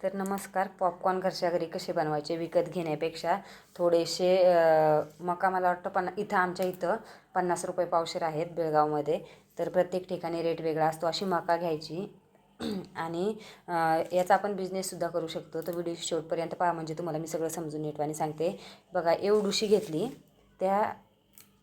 तर नमस्कार पॉपकॉर्न घरच्या घरी कसे बनवायचे विकत घेण्यापेक्षा थोडेसे मका मला वाटतं पन्ना इथं आमच्या इथं पन्नास रुपये पावशेर आहेत बेळगावमध्ये. तर प्रत्येक ठिकाणी रेट वेगळा असतो अशी मका घ्यायची. आणि याचा आपण बिझनेससुद्धा करू शकतो. तर व्हिडिओ शेवटपर्यंत पहा म्हणजे तुम्हाला मी सगळं समजून नीटवानी सांगते. बघा एवढुशी घेतली त्या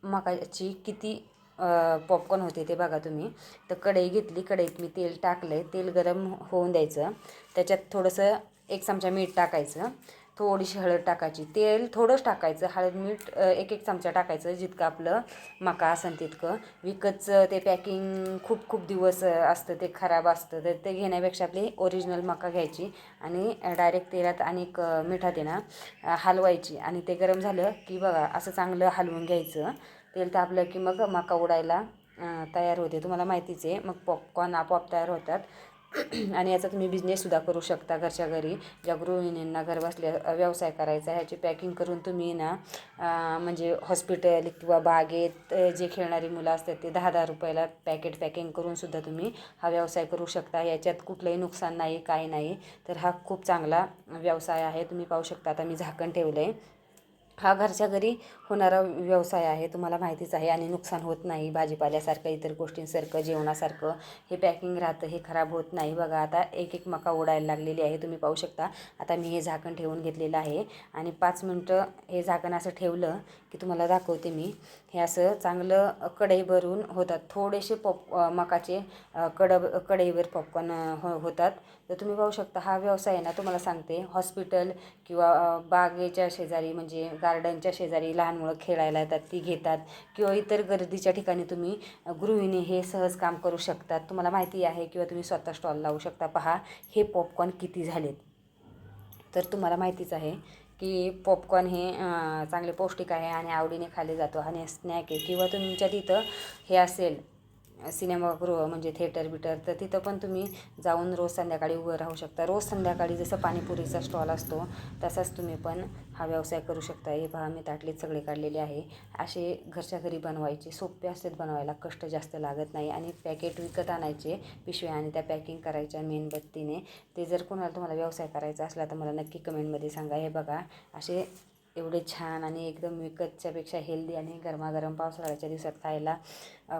मकाची किती पॉपकॉर्न होते ते बघा तुम्ही. तर कढई घेतली कढईत मी तेल टाकलं आहे तेल गरम होऊन द्यायचं. त्याच्यात थोडंसं एक चमचा मीठ टाकायचं. थोडीशी हळद टाकायची. तेल थोडंच टाकायचं. हळद मीठ एक एक चमचा टाकायचं जितकं आपलं मका असेल तितकं. विकतचं ते पॅकिंग खूप खूप दिवस असतं ते खराब असतं. तर ते घेण्यापेक्षा आपली ओरिजिनल मका घ्यायची आणि डायरेक्ट तेलात आणि एक, मिठात ना हलवायची. आणि ते गरम झालं की बघा असं चांगलं हलवून घ्यायचं. तेल तापलं की मग मका उडायला तयार होते. तुम्हाला माहितीच आहे मग पॉपकॉर्न आपोआप तयार होतात. आणि याचा तुम्ही बिझनेससुद्धा करू शकता घरच्या घरी. ज्या गृहिणींना घर बसल्या व्यवसाय करायचा ह्याची पॅकिंग करून तुम्ही ना म्हणजे हॉस्पिटल किंवा बागेत जे खेळणारी मुलं असतात ते दहा दहा रुपयाला पॅकेट पॅकिंग करूनसुद्धा तुम्ही हा व्यवसाय करू शकता. याच्यात कुठलंही नुकसान नाही काही नाही. तर हा खूप चांगला व्यवसाय आहे. तुम्ही पाहू शकता आता मी झाकण ठेवलं आहे हा घरच्या घरी होणारा व्यवसाय आहे तुम्हाला माहितीच आहे. आणि नुकसान होत नाही. भाजीपाल्यासारखं इतर गोष्टींसारखं जेवणासारखं हे पॅकिंग राहतं हे खराब होत नाही. बघा आता एक एक मका उडायला लागलेली आहे. तुम्ही पाहू शकता. आता मी हे झाकण ठेवून घेतलेलं आहे. आणि पाच मिनटं हे झाकण असं ठेवलं की तुम्हाला दाखवते मी. हे असं चांगलं कढई भरून होतात. थोडेसे पॉप मकाचे कड कढईवर पॉपकॉर्न हो होतात. तर तुम्ही पाहू शकता हा व्यवसाय आहे ना तुम्हाला सांगते. हॉस्पिटल किंवा बागेच्या शेजारी म्हणजे गार्डनच्या शेजारी लहान मुलं खेळायला येतात ती घेतात. किंवा इतर गर्दीच्या ठिकाणी तुम्ही गृहिणी हे सहज काम करू शकतात. तुम्हाला माहिती आहे किंवा तुम्ही स्वतः स्टॉल लावू शकता. पहा हे पॉपकॉर्न किती झालेत? तर तुम्हाला माहितीच आहे की पॉपकॉर्न हे चांगले पौष्टिक आहे आणि आवडीने खाल्ले जातो. आणि स्नॅक आहे. किंवा तुमच्या तिथं हे असेल सिनेमागृह म्हणजे थिएटर बिटर तर तिथं पण तुम्ही जाऊन रोज संध्याकाळी उभं राहू शकता. रोज संध्याकाळी जसं पाणीपुरीचा स्टॉल असतो तसाच तुम्ही पण हा व्यवसाय करू शकता. हे पहा मी ताटलीत सगळे काढलेले आहे. असे घरच्या घरी बनवायचे सोपे असतात बनवायला कष्ट जास्त लागत नाही. आणि पॅकेट विकत आणायचे पिशव्या आणि त्या पॅकिंग करायच्या मेणबत्तीने ते जर कोणाला तुम्हाला व्यवसाय करायचा असला तर मला नक्की कमेंटमध्ये सांगा. हे बघा असे एवढे छान आणि एकदम विकतच्यापेक्षा हेल्दी आणि गरमागरम पावसाळ्याच्या दिवसात खायला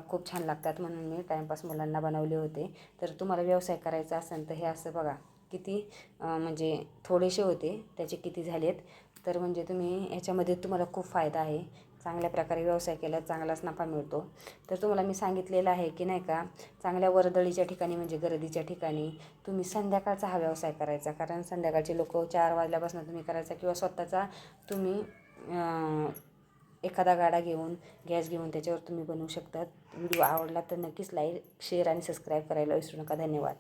खूप छान लागतात म्हणून मी टाईमपास मुलांना बनवले होते. तर तुम्हाला व्यवसाय करायचा असेल तर हे असं बघा किती म्हणजे थोडेसे होते त्याचे किती झालेत. तर म्हणजे तुम्ही ह्याच्यामध्ये तुम्हाला खूप फायदा आहे. चांगल्या प्रकारे व्यवसाय केला चांगलाच नफा मिळतो. तर तुम्हाला मी सांगितलेलं आहे की नाही का चांगल्या वर्दळीच्या ठिकाणी म्हणजे गर्दीच्या ठिकाणी तुम्ही संध्याकाळचा हा व्यवसाय करायचा. कारण संध्याकाळचे लोक चार वाजल्यापासून तुम्ही करायचा किंवा स्वतःचा तुम्ही एखादा गाडा घेऊन गॅस घेऊन त्याच्यावर तुम्ही बनवू शकतात. व्हिडिओ आवडला तर नक्कीच लाईक शेअर आणि सबस्क्राईब करायला विसरू नका. धन्यवाद.